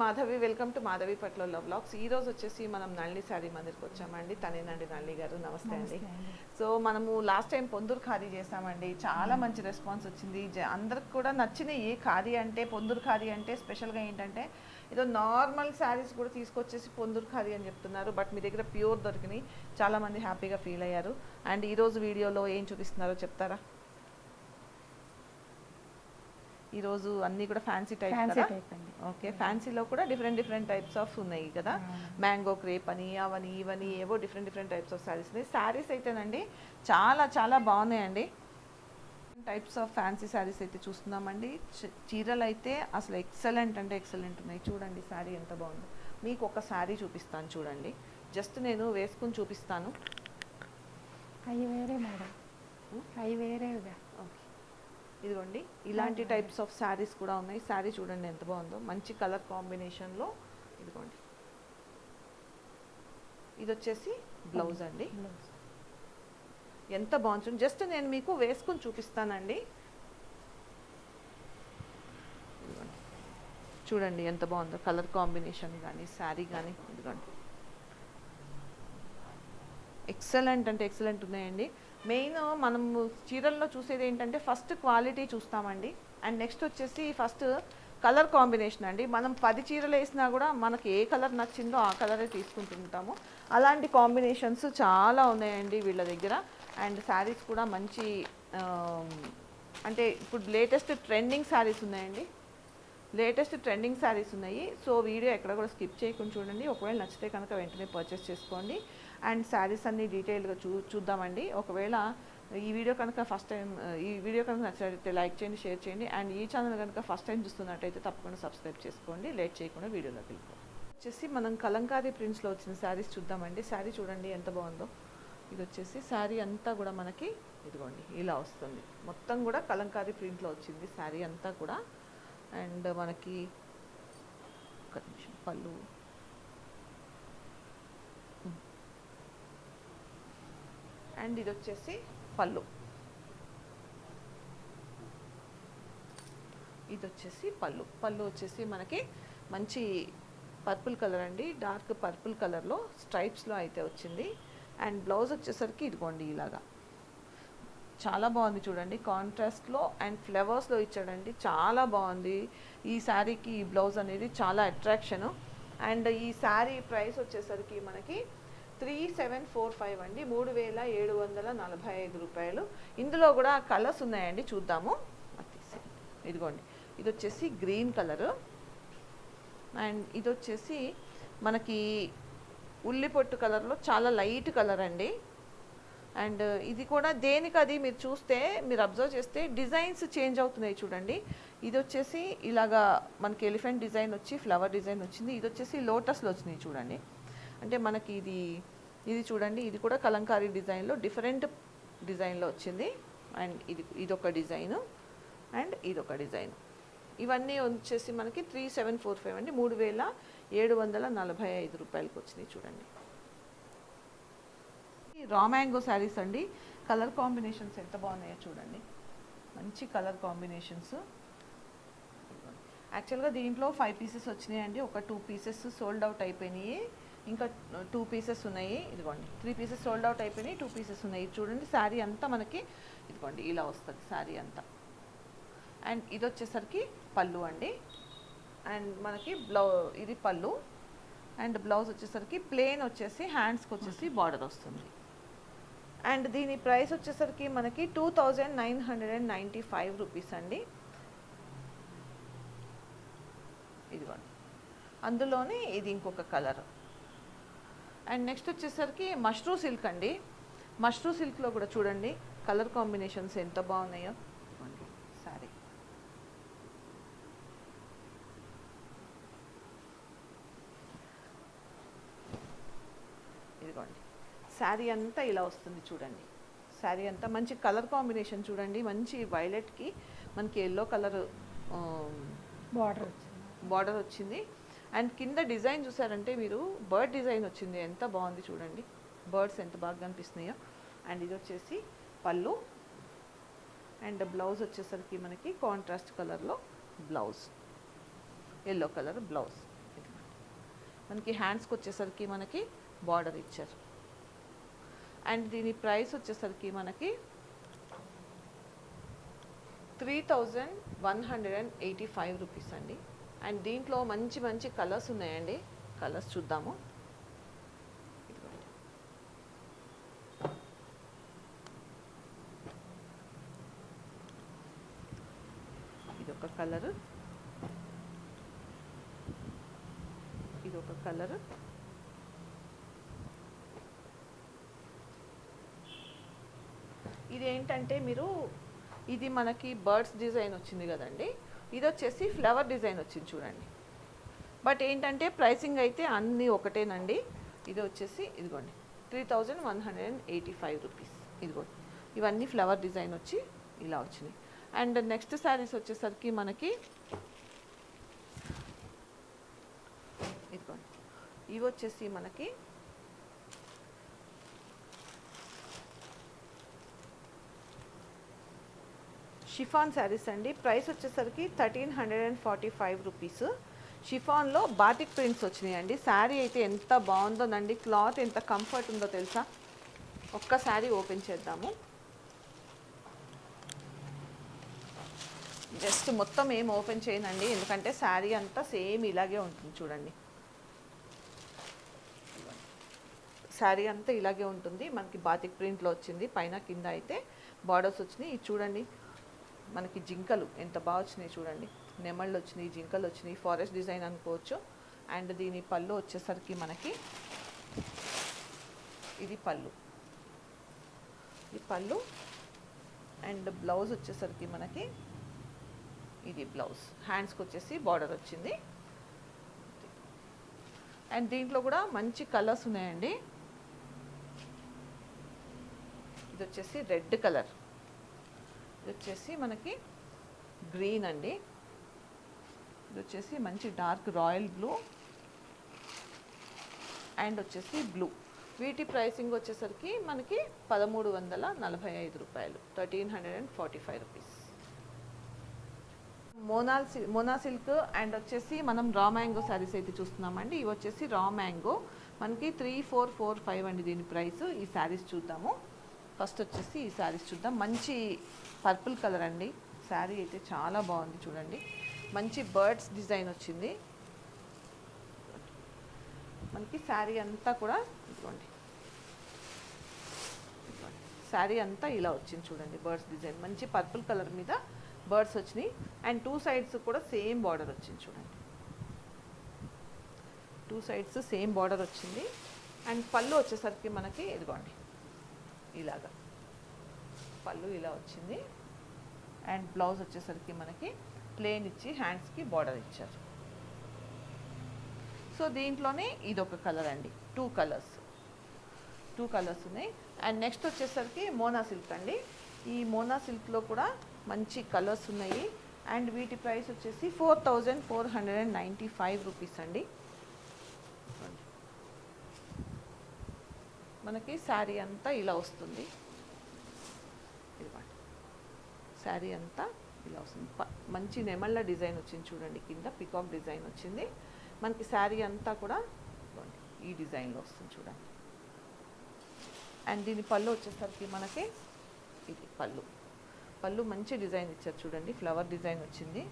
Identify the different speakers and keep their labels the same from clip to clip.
Speaker 1: Madhavi welcome to Madhavi పట్ల blogs ఈ రోజు వచ్చేసి మనం నళిని శారీ మందిర్కి వచ్చామండి. తనేనండి నళిని గారు. నమస్తే అండి. సో మనము లాస్ట్ టైం పొందూరు ఖాదీ చేసామండి. చాలా మంచి రెస్పాన్స్ వచ్చింది. అందరికి కూడా నచ్చిన ఏ ఖాదీ అంటే పొందూరు ఖాదీ అంటే స్పెషల్గా ఏంటంటే ఏదో నార్మల్ శారీస్ కూడా తీసుకొచ్చేసి పొందూరు ఖాదీ అని చెప్తున్నారు. బట్ మీ దగ్గర ప్యూర్ దొరికినాయి. చాలా మంది హ్యాపీగా ఫీల్ అయ్యారు. అండ్ ఈరోజు వీడియోలో ఏం చూపిస్తున్నారో చెప్తారా? ఈరోజు అన్నీ కూడా ఫ్యాన్సీ టైప్
Speaker 2: ఫ్యాన్సీ
Speaker 1: కదా?
Speaker 2: టైప్ అండి.
Speaker 1: ఓకే ఫ్యాన్సీలో కూడా డిఫరెంట్ డిఫరెంట్ టైప్స్ ఆఫ్ ఉన్నాయి కదా? మ్యాంగో క్రేప్ అని అవని ఇవని ఏవో different different types of saris ఉన్నాయి. శారీస్ అయితేనండి చాలా చాలా బాగున్నాయండి. టైప్స్ ఆఫ్ ఫ్యాన్సీ శారీస్ అయితే చూస్తున్నామండి. చీరలు అయితే అసలు ఎక్సలెంట్ అంటే ఎక్సలెంట్ ఉన్నాయి. చూడండి శారీ ఎంత బాగుందో. మీకు ఒక శారీ చూపిస్తాను చూడండి. జస్ట్ నేను వేసుకుని చూపిస్తాను.
Speaker 2: అవి వేరే మేడం అవి వేరేగా
Speaker 1: ఇదిగోండి ఇలాంటి టైప్స్ ఆఫ్ శారీస్ కూడా ఉన్నాయి. శారీ చూడండి ఎంత బాగుందో. మంచి కలర్ కాంబినేషన్లో ఇదిగోండి. ఇది వచ్చేసి బ్లౌజ్ అండి. ఎంత బాగుంటుంది. జస్ట్ నేను మీకు వేసుకుని చూపిస్తానండి. చూడండి ఎంత బాగుందో. కలర్ కాంబినేషన్ కానీ శారీ కానీ ఇదిగోండి. ఎక్సలెంట్ అంటే ఎక్సలెంట్ ఉన్నాయండి. మెయిన్ మనం చీరల్లో చూసేది ఏంటంటే ఫస్ట్ క్వాలిటీ చూస్తామండి. అండ్ నెక్స్ట్ వచ్చేసి ఫస్ట్ కలర్ కాంబినేషన్ అండి. మనం పది చీరలు వేసినా కూడా మనకి ఏ కలర్ నచ్చిందో ఆ కలరే తీసుకుంటుంటాము. అలాంటి కాంబినేషన్స్ చాలా ఉన్నాయండి వీళ్ళ దగ్గర. అండ్ శారీస్ కూడా మంచి అంటే ఇప్పుడు లేటెస్ట్ ట్రెండింగ్ శారీస్ ఉన్నాయండి. లేటెస్ట్ ట్రెండింగ్ శారీస్ ఉన్నాయి. సో వీడియో ఎక్కడ కూడా స్కిప్ చేయకుండా చూడండి. ఒకవేళ నచ్చితే కనుక వెంటనే పర్చేస్ చేసుకోండి. అండ్ శారీస్ అన్ని డీటెయిల్గా చూ చూద్దామండి. ఒకవేళ ఈ వీడియో కనుక ఫస్ట్ టైం ఈ వీడియో కనుక నచ్చినట్లయితే లైక్ చేయండి షేర్ చేయండి. అండ్ ఈ ఛానల్ కనుక ఫస్ట్ టైం చూస్తున్నట్టయితే తప్పకుండా సబ్స్క్రైబ్ చేసుకోండి. లేట్ చేయకుండా వీడియోలోకి వెళ్ళిపోండి వచ్చేసి మనం కలంకారీ ప్రింట్స్లో వచ్చిన శారీస్ చూద్దామండి. శారీ చూడండి ఎంత బాగుందో. ఇది వచ్చేసి శారీ అంతా కూడా మనకి ఇదిగోండి ఇలా వస్తుంది. మొత్తం కూడా కలంకారీ ప్రింట్లో వచ్చింది శారీ అంతా కూడా. అండ్ మనకి ఒక నిమిషం పళ్ళు అండ్ ఇది వచ్చేసి పళ్ళు. ఇది వచ్చేసి పళ్ళు. పళ్ళు వచ్చేసి మనకి మంచి పర్పుల్ కలర్ అండి. డార్క్ పర్పుల్ కలర్లో స్ట్రైప్స్లో అయితే వచ్చింది. అండ్ బ్లౌజ్ వచ్చేసరికి ఇదిగోండి ఇలాగా. చాలా బాగుంది చూడండి. కాంట్రాస్ట్లో అండ్ ఫ్లవర్స్లో ఇచ్చాడండి. చాలా బాగుంది. ఈ శారీకి ఈ బ్లౌజ్ అనేది చాలా అట్రాక్షను. అండ్ ఈ శారీ ప్రైస్ వచ్చేసరికి మనకి త్రీ సెవెన్ ఫోర్ ఫైవ్ అండి. మూడు వేల ఏడు వందల నలభై ఐదు రూపాయలు. ఇందులో కూడా కలర్స్ ఉన్నాయండి. చూద్దాము. ఇదిగోండి. ఇది వచ్చేసి గ్రీన్ కలరు. అండ్ ఇది వచ్చేసి మనకి ఉల్లి పొట్టు కలర్లో చాలా లైట్ కలర్ అండి. అండ్ ఇది కూడా దేనికి అది మీరు చూస్తే మీరు అబ్జర్వ్ చేస్తే డిజైన్స్ చేంజ్ అవుతున్నాయి చూడండి. ఇది వచ్చేసి ఇలాగా మనకి ఎలిఫెంట్ డిజైన్ వచ్చి ఫ్లవర్ డిజైన్ వచ్చింది. ఇది వచ్చేసి లోటస్లో వచ్చినాయి చూడండి. అంటే మనకి ఇది ఇది చూడండి ఇది కూడా కలంకారీ డిజైన్లో డిఫరెంట్ డిజైన్లో వచ్చింది. అండ్ ఇది ఇదొక డిజైను. అండ్ ఇదొక డిజైన్. ఇవన్నీ వచ్చేసి మనకి త్రీ సెవెన్ ఫోర్ ఫైవ్ అండి. మూడు వేల ఏడు వందల నలభై ఐదు రూపాయలకి వచ్చినాయి చూడండి. రా మ్యాంగో శారీస్ అండి. కలర్ కాంబినేషన్స్ ఎంత బాగున్నాయో చూడండి. మంచి కలర్ కాంబినేషన్స్. యాక్చువల్గా దీంట్లో ఫైవ్ పీసెస్ వచ్చినాయండి. ఒక టూ పీసెస్ సోల్డ్ అవుట్ అయిపోయినాయి. ఇంకా టూ పీసెస్ ఉన్నాయి. ఇదిగోండి. త్రీ పీసెస్ సోల్డ్ అవుట్ అయిపోయినాయి. టూ పీసెస్ ఉన్నాయి. చూడండి. శారీ అంతా మనకి ఇదిగోండి ఇలా వస్తుంది శారీ అంతా. అండ్ ఇది వచ్చేసరికి పళ్ళు అండి. అండ్ మనకి బ్లౌ ఇది పళ్ళు. అండ్ బ్లౌజ్ వచ్చేసరికి ప్లేన్ వచ్చేసి హ్యాండ్స్కి వచ్చేసి బార్డర్ వస్తుంది. అండ్ దీని ప్రైస్ వచ్చేసరికి మనకి two thousand nine hundred and ninety five rupees అండి. ఇదిగోండి. అందులోనే ఇది ఇంకొక కలర్ అండ్ నెక్స్ట్ వచ్చేసరికి మష్రూ సిల్క్ అండి. మష్రూ సిల్క్లో కూడా చూడండి కలర్ కాంబినేషన్స్ ఎంత బాగున్నాయో. సారీ. ఇదిగోండి శారీ అంతా ఇలా వస్తుంది చూడండి. శారీ అంతా మంచి కలర్ కాంబినేషన్ చూడండి మంచి వైలెట్కి మనకి ఎల్లో కలర్
Speaker 2: బార్డర్
Speaker 1: బార్డర్ వచ్చింది. అండ్ కింద డిజైన్ చూసారంటే మీరు బర్డ్ డిజైన్ వచ్చింది. ఎంత బాగుంది చూడండి. బర్డ్స్ ఎంత బాగా కనిపిస్తున్నాయో. అండ్ ఇది వచ్చేసి పళ్ళు. అండ్ బ్లౌజ్ వచ్చేసరికి మనకి కాంట్రాస్ట్ కలర్లో బ్లౌజ్. Yellow colour blouse. మనకి హ్యాండ్స్కి వచ్చేసరికి మనకి బార్డర్ ఇచ్చారు. అండ్ దీని ప్రైస్ వచ్చేసరికి మనకి three thousand one hundred and eighty five rupees అండి. అండ్ దీంట్లో మంచి మంచి కలర్స్ ఉన్నాయండి. కలర్స్ చూద్దాము. ఇది ఒక కలరు. ఇది ఒక కలరు. ఇది ఏంటంటే మీరు ఇది మనకి బర్డ్స్ డిజైన్ వచ్చింది కదండి. ఇది వచ్చేసి ఫ్లవర్ డిజైన్ వచ్చింది చూడండి. బట్ ఏంటంటే ప్రైసింగ్ అయితే అన్నీ ఒకటేనండి. ఇది వచ్చేసి ఇదిగోండి three thousand one hundred and eighty five rupees ఇదిగోండి ఇవన్నీ ఫ్లవర్ డిజైన్ వచ్చి ఇలా వచ్చినాయి. అండ్ నెక్స్ట్ శారీస్ వచ్చేసరికి మనకి ఇదిగోండి ఇవి వచ్చేసి మనకి షిఫాన్ శారీస్ అండి. ప్రైస్ వచ్చేసరికి thirteen hundred and forty five rupees. షిఫాన్లో batik prints వచ్చినాయండి. శారీ అయితే ఎంత బాగుందోనండి. క్లాత్ ఎంత కంఫర్ట్ ఉందో తెలుసా? ఒక్క శారీ ఓపెన్ చేద్దాము. జస్ట్ మొత్తం ఏం ఓపెన్ చేయనండి. ఎందుకంటే శారీ అంతా సేమ్ ఇలాగే ఉంటుంది చూడండి. శారీ అంతా ఇలాగే ఉంటుంది. మనకి బాతిక్ ప్రింట్లో వచ్చింది. పైన కింద అయితే బార్డర్స్ వచ్చినాయి. ఇది చూడండి. మనకి జింకలు ఎంత బాగా వచ్చినాయి చూడండి. నెమళ్ళు వచ్చినాయి జింకలు వచ్చినాయి ఫారెస్ట్ డిజైన్ అనుకోవచ్చు. అండ్ దీని పళ్ళు వచ్చేసరికి మనకి ఇది పళ్ళు. ఈ పళ్ళు అండ్ బ్లౌజ్ వచ్చేసరికి మనకి ఇది బ్లౌజ్ హ్యాండ్స్కి వచ్చేసి బార్డర్ వచ్చింది. అండ్ దీంట్లో కూడా మంచి కలర్స్ ఉన్నాయండి. ఇది వచ్చేసి రెడ్ కలర్ ఇది వచ్చేసి మనకి గ్రీన్ అండి. ఇది వచ్చేసి మంచి డార్క్ రాయల్ బ్లూ. అండ్ వచ్చేసి బ్లూ. వీటి ప్రైసింగ్ వచ్చేసరికి మనకి పదమూడు వందల నలభై ఐదు రూపాయలు. Thirteen hundred and forty five rupees. Monal సి మోనా సిల్క్ అండ్ వచ్చేసి మనం రా మ్యాంగో శారీస్ అయితే చూస్తున్నామండి. ఇవి వచ్చేసి రా మ్యాంగో. మనకి త్రీ ఫోర్ ఫోర్ ఫైవ్ అండి దీని ప్రైస్. ఈ శారీస్ చూద్దాము. ఫస్ట్ వచ్చేసి ఈ శారీస్ చూద్దాం. మంచి పర్పుల్ కలర్ అండి. శారీ అయితే చాలా బాగుంది చూడండి. మంచి బర్డ్స్ డిజైన్ వచ్చింది. మనకి శారీ అంతా కూడా ఇదిగోండి. శారీ అంతా ఇలా వచ్చింది చూడండి బర్డ్స్ డిజైన్. మంచి పర్పుల్ కలర్ మీద బర్డ్స్ వచ్చినాయి. అండ్ టూ సైడ్స్ కూడా సేమ్ బార్డర్ వచ్చింది చూడండి. టూ సైడ్స్ సేమ్ బార్డర్ వచ్చింది. అండ్ పళ్ళు వచ్చేసరికి మనకి ఇదిగోండి. ఇలాగా. పళ్ళు ఇలా వచ్చింది. అండ్ బ్లౌజ్ వచ్చేసరికి మనకి ప్లేన్ ఇచ్చి హ్యాండ్స్కి బార్డర్ ఇచ్చారు. సో దీంట్లోనే ఇది ఒక కలర్ అండి. Two colours. టూ కలర్స్ ఉన్నాయి. అండ్ నెక్స్ట్ వచ్చేసరికి మోనా సిల్క్ అండి. ఈ మోనా సిల్క్లో కూడా మంచి కలర్స్ ఉన్నాయి. అండ్ వీటి ప్రైస్ వచ్చేసి four thousand four hundred and ninety five rupees అండి. మనకి శారీ అంతా ఇలా వస్తుంది. ఇదిగోండి. శారీ అంతా ఇలా వస్తుంది. ప- మంచి నెమళ్ళ డిజైన్ వచ్చింది చూడండి. కింద పికాక్ డిజైన్ వచ్చింది. మనకి శారీ అంతా కూడా ఈ డిజైన్లో వస్తుంది చూడండి. అండ్ దీని పళ్ళు వచ్చేసరికి మనకి ఇది పళ్ళు. పళ్ళు మంచి డిజైన్ ఇచ్చారు చూడండి. ఫ్లవర్ డిజైన్ వచ్చింది.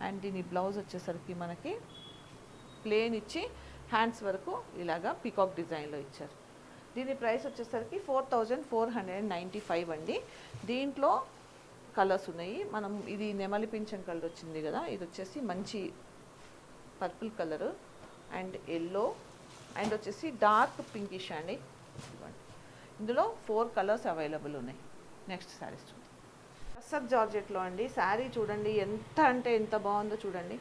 Speaker 1: అండ్ దీని బ్లౌజ్ వచ్చేసరికి మనకి ప్లేన్ ఇచ్చి హ్యాండ్స్ వరకు ఇలాగా పికాక్ డిజైన్లో ఇచ్చారు. దీని ప్రైస్ వచ్చేసరికి four thousand four hundred ninety five అండి. దీంట్లో కలర్స్ ఉన్నాయి. మనం ఇది నెమలి పింఛన్ కలర్ వచ్చింది కదా ఇది వచ్చేసి మంచి purple colour and yellow and వచ్చేసి డార్క్ పింకిష్ అండి. ఇందులో ఫోర్ కలర్స్ అవైలబుల్ ఉన్నాయి. నెక్స్ట్ శారీస్ చూద్దాం. కసర్ జార్జెట్లో అండి. శారీ చూడండి ఎంత అంటే ఎంత బాగుందో చూడండి.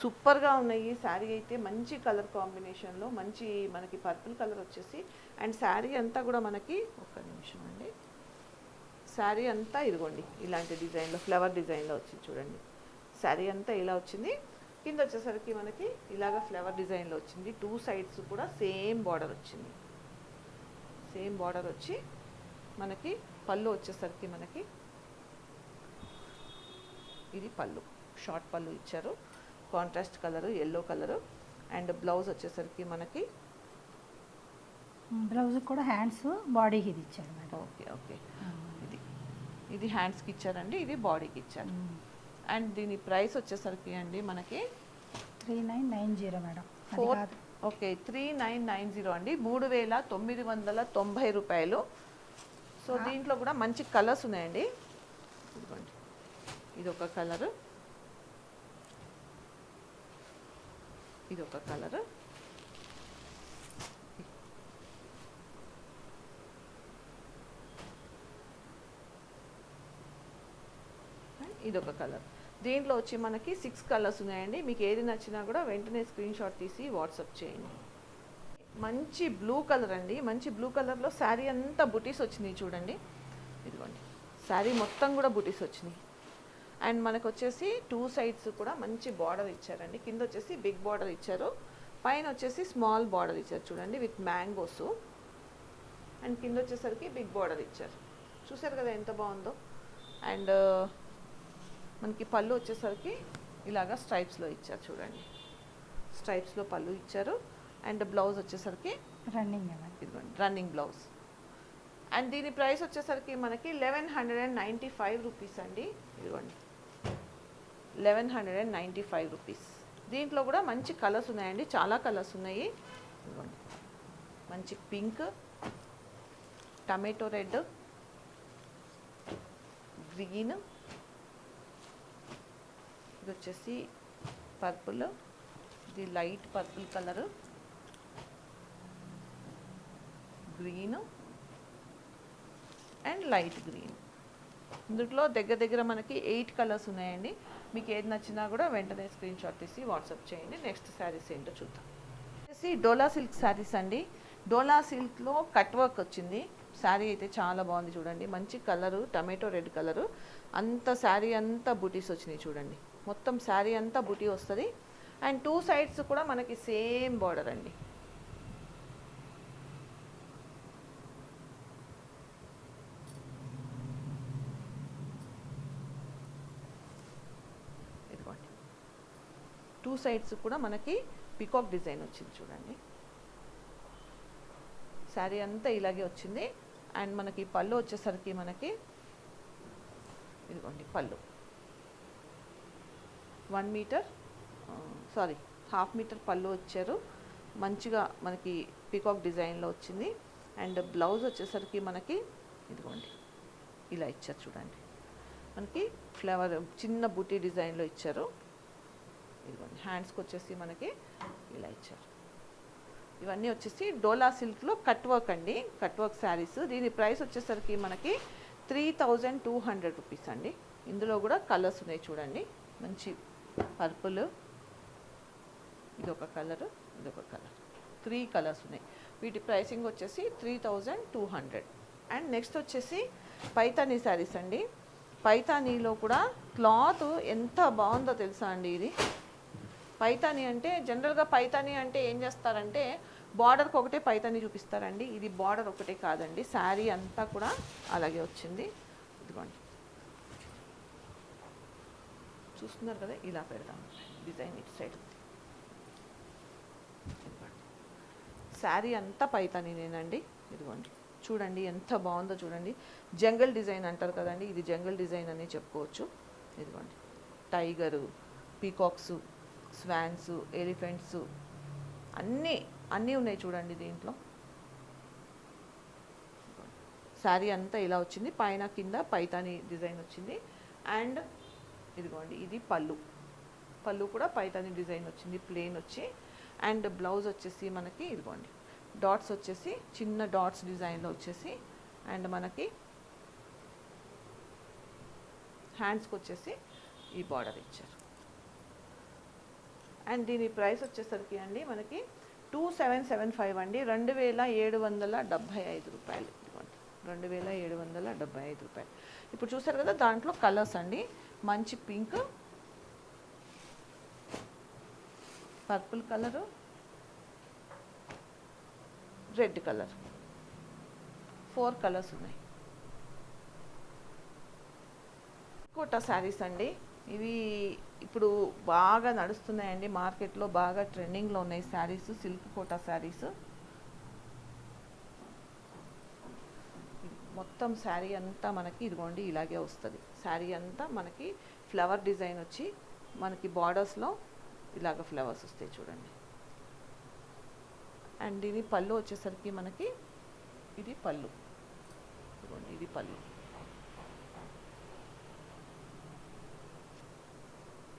Speaker 1: సూపర్గా ఉన్నాయి. శారీ అయితే మంచి కలర్ కాంబినేషన్లో మంచి మనకి పర్పుల్ కలర్ వచ్చేసి అండ్ శారీ అంతా కూడా మనకి ఒక నిమిషం అండి. శారీ అంతా ఇదిగోండి ఇలాంటి డిజైన్లో ఫ్లవర్ డిజైన్లో వచ్చింది చూడండి. శారీ అంతా ఇలా వచ్చింది. కింద వచ్చేసరికి మనకి ఇలాగ ఫ్లవర్ డిజైన్లో వచ్చింది. టూ సైడ్స్ కూడా సేమ్ బార్డర్ వచ్చింది. సేమ్ బార్డర్ వచ్చి మనకి పళ్ళు వచ్చేసరికి మనకి ఇది పళ్ళు షార్ట్ పళ్ళు ఇచ్చారు. Contrast colour yellow colour and blouse వచ్చేసరికి మనకి
Speaker 2: బ్లౌజ్ కూడా హ్యాండ్స్ బాడీకి ఇది ఇచ్చాడు మేడం.
Speaker 1: Okay okay. ఇది ఇది హ్యాండ్స్కి ఇచ్చారండి ఇది బాడీకి ఇచ్చారు. అండ్ దీని ప్రైస్ వచ్చేసరికి అండి మనకి
Speaker 2: three nine nine zero madam.
Speaker 1: Four okay three nine nine zero అండి. మూడు వేల తొమ్మిది వందల తొంభై రూపాయలు. సో దీంట్లో కూడా మంచి కలర్స్ ఉన్నాయండి. ఇది ఒక కలరు. ఇది ఒక కలరు. ఇది ఒక కలర్. దీంట్లో వచ్చి మనకి సిక్స్ కలర్స్ ఉన్నాయండి. మీకు ఏది నచ్చినా కూడా వెంటనే స్క్రీన్ షాట్ తీసి వాట్సాప్ చేయండి. మంచి బ్లూ కలర్ అండి. మంచి బ్లూ కలర్లో శారీ అంతా బుటీస్ వచ్చినాయి చూడండి. ఇదిగోండి. శారీ మొత్తం కూడా బుటీస్ వచ్చినాయి. అండ్ మనకు వచ్చేసి టూ సైడ్స్ కూడా మంచి బార్డర్ ఇచ్చారండి. కింద వచ్చేసి బిగ్ బార్డర్ ఇచ్చారు. పైన వచ్చేసి స్మాల్ బార్డర్ ఇచ్చారు చూడండి విత్ మ్యాంగోస్. అండ్ కింద వచ్చేసరికి బిగ్ బార్డర్ ఇచ్చారు. చూసారు కదా ఎంత బాగుందో. అండ్ మనకి పళ్ళు వచ్చేసరికి ఇలాగా స్ట్రైప్స్లో ఇచ్చారు చూడండి. స్ట్రైప్స్లో పళ్ళు ఇచ్చారు. అండ్ బ్లౌజ్ వచ్చేసరికి
Speaker 2: రన్నింగ్
Speaker 1: ఇదిగోండి రన్నింగ్ బ్లౌజ్. అండ్ దీని ప్రైస్ వచ్చేసరికి మనకి eleven hundred and ninety five rupees అండి. ఇదిగోండి. Eleven hundred and ninety five rupees. దీంట్లో కూడా మంచి కలర్స్ ఉన్నాయండి. చాలా కలర్స్ ఉన్నాయి. మంచి పింక్ టమాటో రెడ్ గ్రీన్. ఇది వచ్చేసి పర్పుల్. ఇది light purple colour. Green and light green. ఇందులో దగ్గర దగ్గర మనకి ఎయిట్ కలర్స్ ఉన్నాయండి. మీకు ఏది నచ్చినా కూడా వెంటనే స్క్రీన్ షాట్ తీసి వాట్సాప్ చేయండి. నెక్స్ట్ శారీస్ ఏంటో చూద్దాం. వచ్చేసి డోలా సిల్క్ శారీస్ అండి. డోలా సిల్క్లో కట్ వర్క్ వచ్చింది. శారీ అయితే చాలా బాగుంది చూడండి. మంచి కలరు టమాటో రెడ్ కలరు. అంత శారీ అంతా బుటీస్ వచ్చినాయి చూడండి. మొత్తం శారీ అంతా బూటీ వస్తుంది. అండ్ టూ సైడ్స్ కూడా మనకి సేమ్ బార్డర్ అండి ఇదిగోండి టూ సైడ్స్ కూడా మనకి పికాక్ డిజైన్ వచ్చింది చూడండి. శారీ అంతా ఇలాగే వచ్చింది. అండ్ మనకి పళ్ళు వచ్చేసరికి మనకి ఇదిగోండి pallu. One metre sorry half metre pallu వచ్చారు. మంచిగా మనకి పికాక్ డిజైన్లో వచ్చింది. అండ్ బ్లౌజ్ వచ్చేసరికి మనకి ఇదిగోండి ఇలా ఇచ్చారు చూడండి. మనకి ఫ్లవర్ చిన్న బుటీ డిజైన్లో ఇచ్చారు. ఇదిగోండి హ్యాండ్స్కి వచ్చేసి మనకి ఇలా ఇచ్చారు. ఇవన్నీ వచ్చేసి డోలా సిల్క్లో కట్ వర్క్ అండి. కట్ వర్క్ శారీస్ దీని ప్రైస్ వచ్చేసరికి మనకి three thousand two hundred rupees అండి. ఇందులో కూడా కలర్స్ ఉన్నాయి చూడండి. మంచి పర్పుల్ ఇదొక కలర్ ఇదొక కలర్ త్రీ కలర్స్ ఉన్నాయి. వీటి ప్రైసింగ్ వచ్చేసి three thousand two hundred and next వచ్చేసి పైతానీ శారీస్ అండి. పైతానీలో కూడా క్లాత్ ఎంత బాగుందో తెలుసా అండి ఇది? పైతాని అంటే జనరల్గా పైతాని అంటే ఏం చేస్తారంటే బార్డర్కి ఒకటే పైతాని చూపిస్తారండి. ఇది బార్డర్ ఒకటే కాదండి. శారీ అంతా కూడా అలాగే వచ్చింది. ఇదిగోండి. చూస్తున్నారు కదా ఇలా పెడదాం. డిజైన్ ఇటు సైడ్. శారీ అంతా పైతానినేనండి. ఇదిగోండి. చూడండి ఎంత బాగుందో చూడండి. జంగల్ డిజైన్ అంటారు కదండి. ఇది జంగల్ డిజైన్ అని చెప్పుకోవచ్చు. ఇదిగోండి. టైగరు పీకాక్సు స్వాన్స్ ఎలిఫెంట్స్ అన్నీ అన్నీ ఉన్నాయి చూడండి దీంట్లో. శారీ అంతా ఇలా వచ్చింది. పైన కింద పైతాని డిజైన్ వచ్చింది. అండ్ ఇదిగోండి ఇది పళ్ళు. పళ్ళు కూడా పైతాని డిజైన్ వచ్చింది ప్లేన్ వచ్చి. అండ్ బ్లౌజ్ వచ్చేసి మనకి ఇదిగోండి డాట్స్ వచ్చేసి చిన్న డాట్స్ డిజైన్లో వచ్చేసి. అండ్ మనకి హ్యాండ్స్కి వచ్చేసి ఈ బార్డర్ ఇచ్చారు. అండ్ దీని ప్రైస్ వచ్చేసరికి అండి మనకి టూ సెవెన్ సెవెన్ ఫైవ్ అండి. రెండు వేల ఏడు వందల డెబ్భై ఐదు రూపాయలు. ఇదిగోండి. రెండు వేల ఏడు వందల డెబ్భై ఐదు రూపాయలు. ఇప్పుడు చూసారు కదా దాంట్లో కలర్స్ అండి. మంచి pink purple colour red colour. Four colours ఉన్నాయి. కోటా శారీస్ అండి. ఇవి ఇప్పుడు బాగా నడుస్తున్నాయండి. మార్కెట్లో బాగా ట్రెండింగ్లో ఉన్నాయి శారీస్. Silk quota saris. మొత్తం శారీ అంతా మనకి ఇదిగోండి ఇలాగే వస్తుంది. శారీ అంతా మనకి ఫ్లవర్ డిజైన్ వచ్చి మనకి బార్డర్స్లో ఇలాగ ఫ్లవర్స్ వస్తాయి చూడండి. అండ్ ఇది పళ్ళు వచ్చేసరికి మనకి ఇది పళ్ళు. ఇదిగోండి ఇది పళ్ళు.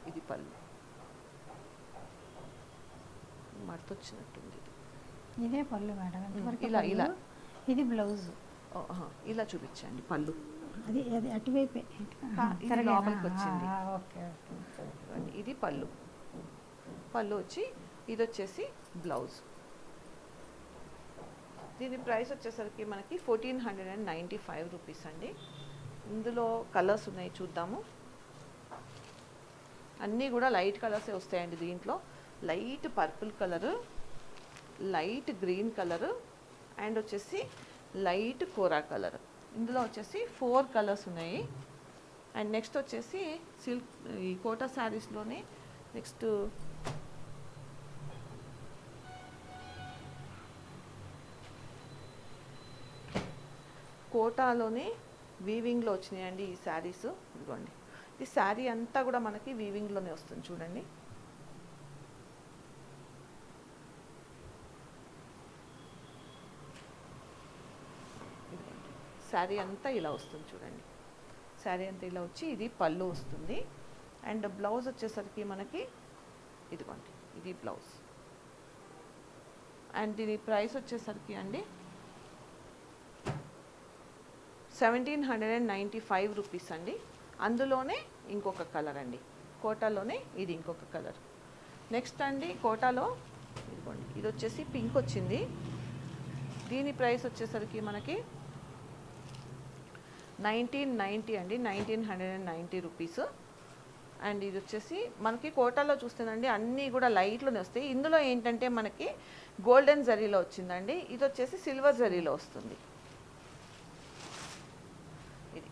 Speaker 1: ఇది పళ్ళు. మడతొచ్చినట్టుంది ఇది.
Speaker 2: ఇదే పళ్ళు మేడం.
Speaker 1: ఇలా, ఇలా.
Speaker 2: ఇది బ్లౌజ్.
Speaker 1: ఇలా చూపించండి పళ్ళు.
Speaker 2: అది అది అటువైపే?
Speaker 1: లోపలికి వచ్చింది. ఇది పళ్ళు. పళ్ళు వచ్చి ఇది వచ్చేసి బ్లౌజ్. దీని ప్రైస్ వచ్చేసరికి మనకి fourteen hundred and ninety five rupees అండి. ఇందులో కలర్స్ ఉన్నాయి చూద్దాము. అన్నీ కూడా లైట్ కలర్సే వస్తాయండి దీంట్లో. Light purple colour light green colour and వచ్చేసి లైట్ కోరా కలర్. ఇందులో వచ్చేసి ఫోర్ కలర్స్ ఉన్నాయి. అండ్ నెక్స్ట్ వచ్చేసి సిల్క్ ఈ కోటా శారీస్లోనే నెక్స్ట్ కోటాలోనే వీవింగ్లో వచ్చినాయండి ఈ శారీస్. ఇదిగోండి. ఈ శారీ అంతా కూడా మనకి వీవింగ్లోనే వస్తుంది చూడండి. ఇదిగోండి. శారీ అంతా ఇలా వస్తుంది చూడండి. శారీ అంతా ఇలా వచ్చి ఇది పళ్ళు వస్తుంది. అండ్ బ్లౌజ్ వచ్చేసరికి మనకి ఇదిగోండి ఇది బ్లౌజ్. అండ్ దీని ప్రైస్ వచ్చేసరికి అండి seventeen hundred and ninety five rupees అండి. అందులోనే ఇంకొక కలర్ అండి. కోటాలోనే ఇది ఇంకొక కలర్. నెక్స్ట్ అండి కోటాలో ఇదిగోండి ఇది వచ్చేసి పింక్ వచ్చింది. దీని ప్రైస్ వచ్చేసరికి మనకి నైన్టీన్ నైంటీ అండి nineteen hundred and ninety rupees. And ఇది వచ్చేసి మనకి కోటాలో చూస్తుందండి అన్నీ కూడా లైట్లోనే వస్తాయి. ఇందులో ఏంటంటే మనకి గోల్డెన్ జరీలో వచ్చిందండి. ఇది వచ్చేసి సిల్వర్ జరీలో వస్తుంది ఇది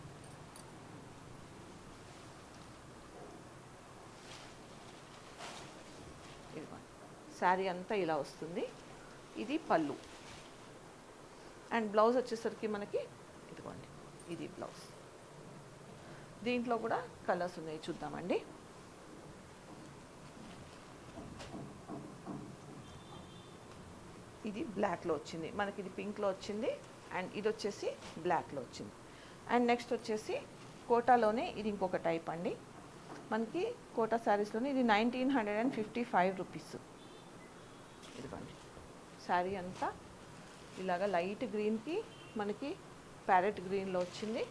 Speaker 1: ఇదిగోండి శారీ అంతా ఇలా వస్తుంది. ఇది పళ్ళు. అండ్ బ్లౌజ్ వచ్చేసరికి మనకి ఇదిగోండి ఇది బ్లౌజ్ దీంట్లో కూడా కలర్స్ ఉన్నాయి చూద్దామండి. ఇది బ్లాక్లో వచ్చింది. మనకి ఇది పింక్లో వచ్చింది అండ్ ఇది వచ్చేసి బ్లాక్లో వచ్చింది. అండ్ నెక్స్ట్ వచ్చేసి కోటాలోనే ఇది ఇంకొక టైప్ అండి. మనకి కోటా శారీస్లోనే ఇది nineteen hundred and fifty five rupees ఇదిగోండి. శారీ అంతా ఇలాగ లైట్ గ్రీన్కి మనకి ప్యారెట్ గ్రీన్లో వచ్చింది.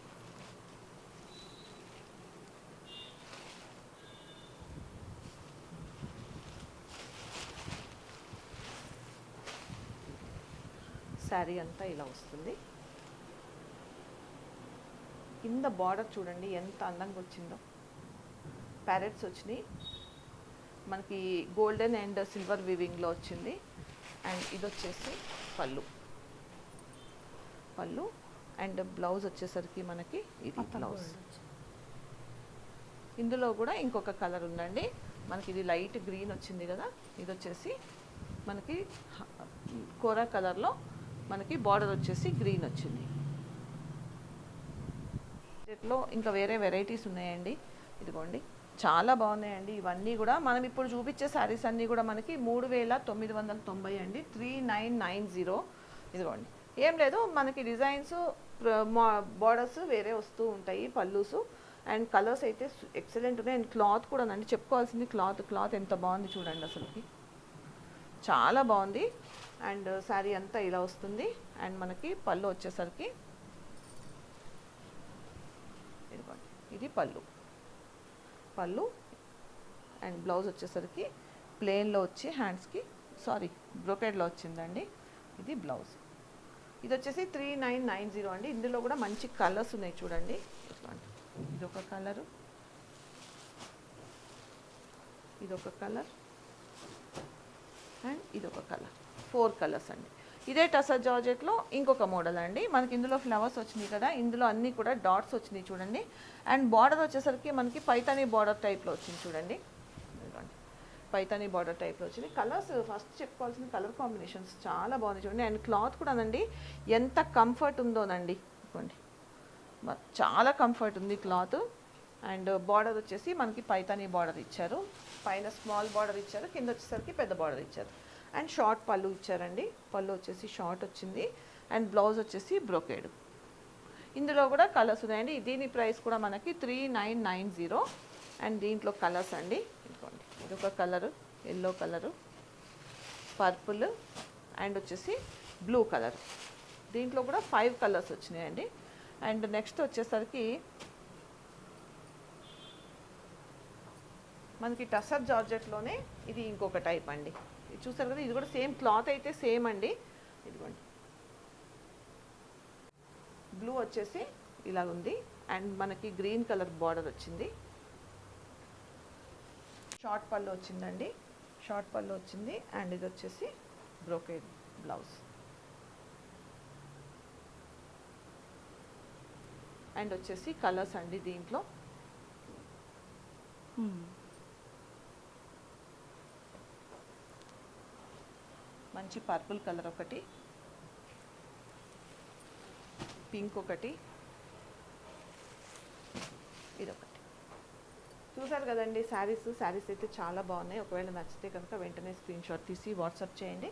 Speaker 1: శారీ అంతా ఇలా వస్తుంది. కింద బార్డర్ చూడండి ఎంత అందంగా వచ్చిందో. ప్యారెట్స్ వచ్చినాయి. మనకి గోల్డెన్ అండ్ సిల్వర్ వివింగ్లో వచ్చింది. అండ్ ఇది వచ్చేసి పళ్ళు. పళ్ళు అండ్ బ్లౌజ్ వచ్చేసరికి మనకి ఇది బ్లౌజ్. ఇందులో కూడా ఇంకొక కలర్ ఉందండి. మనకి ఇది లైట్ గ్రీన్ వచ్చింది కదా. ఇది వచ్చేసి మనకి కోరా కలర్లో మనకి బార్డర్ వచ్చేసి గ్రీన్ వచ్చింది. వీటిలో ఇంకా వేరే వెరైటీస్ ఉన్నాయండి. ఇదిగోండి. చాలా బాగున్నాయండి. ఇవన్నీ కూడా మనం ఇప్పుడు చూపించే శారీస్ అన్నీ కూడా మనకి మూడు వేల తొమ్మిది వందల తొంభై అండి. Three nine nine zero. ఇదిగోండి. ఏం లేదు మనకి డిజైన్స్ బార్డర్స్ వేరే వస్తూ ఉంటాయి పల్లూసు అండ్ కలర్స్ అయితే ఎక్సలెంట్ ఉన్నాయి. అండ్ క్లాత్ కూడా అండి చెప్పుకోవాల్సింది క్లాత్. క్లాత్ ఎంత బాగుంది చూడండి అసలుకి. చాలా బాగుంది. అండ్ శారీ అంతా ఇలా వస్తుంది. అండ్ మనకి పళ్ళు వచ్చేసరికి ఇది పళ్ళు. పళ్ళు అండ్ బ్లౌజ్ వచ్చేసరికి ప్లెయిన్లో వచ్చి హ్యాండ్స్కి సారీ బ్రోకెడ్లో వచ్చిందండి. ఇది బ్లౌజ్. ఇది వచ్చేసి త్రీ నైన్ నైన్ జీరో అండి. ఇందులో కూడా మంచి కలర్స్ ఉన్నాయి చూడండి. ఇది ఒక కలరు. ఇది ఒక కలర్. అండ్ ఇది ఒక కలర్. ఫోర్ కలర్స్ అండి. ఇదే టసర్ జార్జెట్లో ఇంకొక మోడల్ అండి. మనకి ఇందులో ఫ్లవర్స్ వచ్చినాయి కదా ఇందులో అన్నీ కూడా డాట్స్ వచ్చినాయి చూడండి. అండ్ బార్డర్ వచ్చేసరికి మనకి పైతానీ బార్డర్ టైప్లో వచ్చింది చూడండి. పైతానీ బార్డర్ టైప్లో వచ్చింది. కలర్స్ ఫస్ట్ చెప్పుకోవాల్సిన కలర్ కాంబినేషన్స్ చాలా బాగుంది చూడండి. అండ్ క్లాత్ కూడానండి ఎంత కంఫర్ట్ ఉందోనండి. ఇవ్వండి చాలా కంఫర్ట్ ఉంది క్లాత్ అండ్ బార్డర్ వచ్చేసి మనకి పైతానీ బార్డర్ ఇచ్చారు. పైన స్మాల్ బార్డర్ ఇచ్చారు కింద వచ్చేసరికి పెద్ద బార్డర్ ఇచ్చారు. అండ్ షార్ట్ పళ్ళు ఇచ్చారండి. పళ్ళు వచ్చేసి షార్ట్ వచ్చింది. అండ్ బ్లౌజ్ వచ్చేసి బ్రొకేడ్ ఇందులో కూడా కలర్స్ ఉన్నాయండి. దీని ప్రైస్ కూడా మనకి three nine nine zero and దీంట్లో కలర్స్ అండి. ఇదిగోండి. ఇదొక colour yellow colour purple and వచ్చేసి బ్లూ కలర్ దీంట్లో కూడా ఫైవ్ కలర్స్ వచ్చినాయండి. అండ్ నెక్స్ట్ వచ్చేసరికి మనకి టసర్ జార్జెట్లోనే ఇది ఇంకొక టైప్ అండి. చూసారు కదా ఇది కూడా సేమ్ క్లాత్ అయితే సేమ్ అండి. ఇదిగోండి. బ్లూ వచ్చేసి ఇలా ఉంది. అండ్ మనకి గ్రీన్ కలర్ బార్డర్ వచ్చింది. షార్ట్ పళ్ళు వచ్చిందండి. షార్ట్ పళ్ళు వచ్చింది. అండ్ ఇది వచ్చేసి బ్రోకేడ్ బ్లౌజ్. అండ్ వచ్చేసి కలర్స్ అండి దీంట్లో. మంచి పర్పుల్ కలర్ ఒకటి. పింక్ ఒకటి. ఇదొకటి. చూసారు కదండి శారీస్ శారీస్ అయితే చాలా బాగున్నాయి. ఒకవేళ నచ్చితే కనుక వెంటనే స్క్రీన్ షాట్ తీసి వాట్సాప్ చేయండి.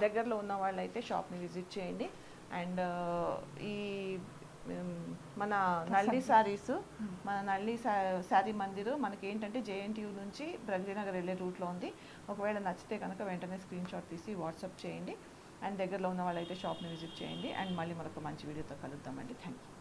Speaker 1: దగ్గరలో ఉన్న వాళ్ళు అయితే షాప్ని విజిట్ చేయండి. అండ్ ఈ మన నల్లి శారీస్ మన నల్లి శారీ మందిర్ మనకి ఏంటంటే జేఎన్టీయూ నుంచి బ్రంజీనగర్ వెళ్ళే రూట్లో ఉంది. ఒకవేళ నచ్చితే కనుక వెంటనే స్క్రీన్ షాట్ తీసి వాట్సాప్ చేయండి. అండ్ దగ్గరలో ఉన్న వాళ్ళైతే షాప్ని విజిట్ చేయండి. అండ్ మళ్ళీ మరొక మంచి వీడియోతో కలుద్దామండి. Thank you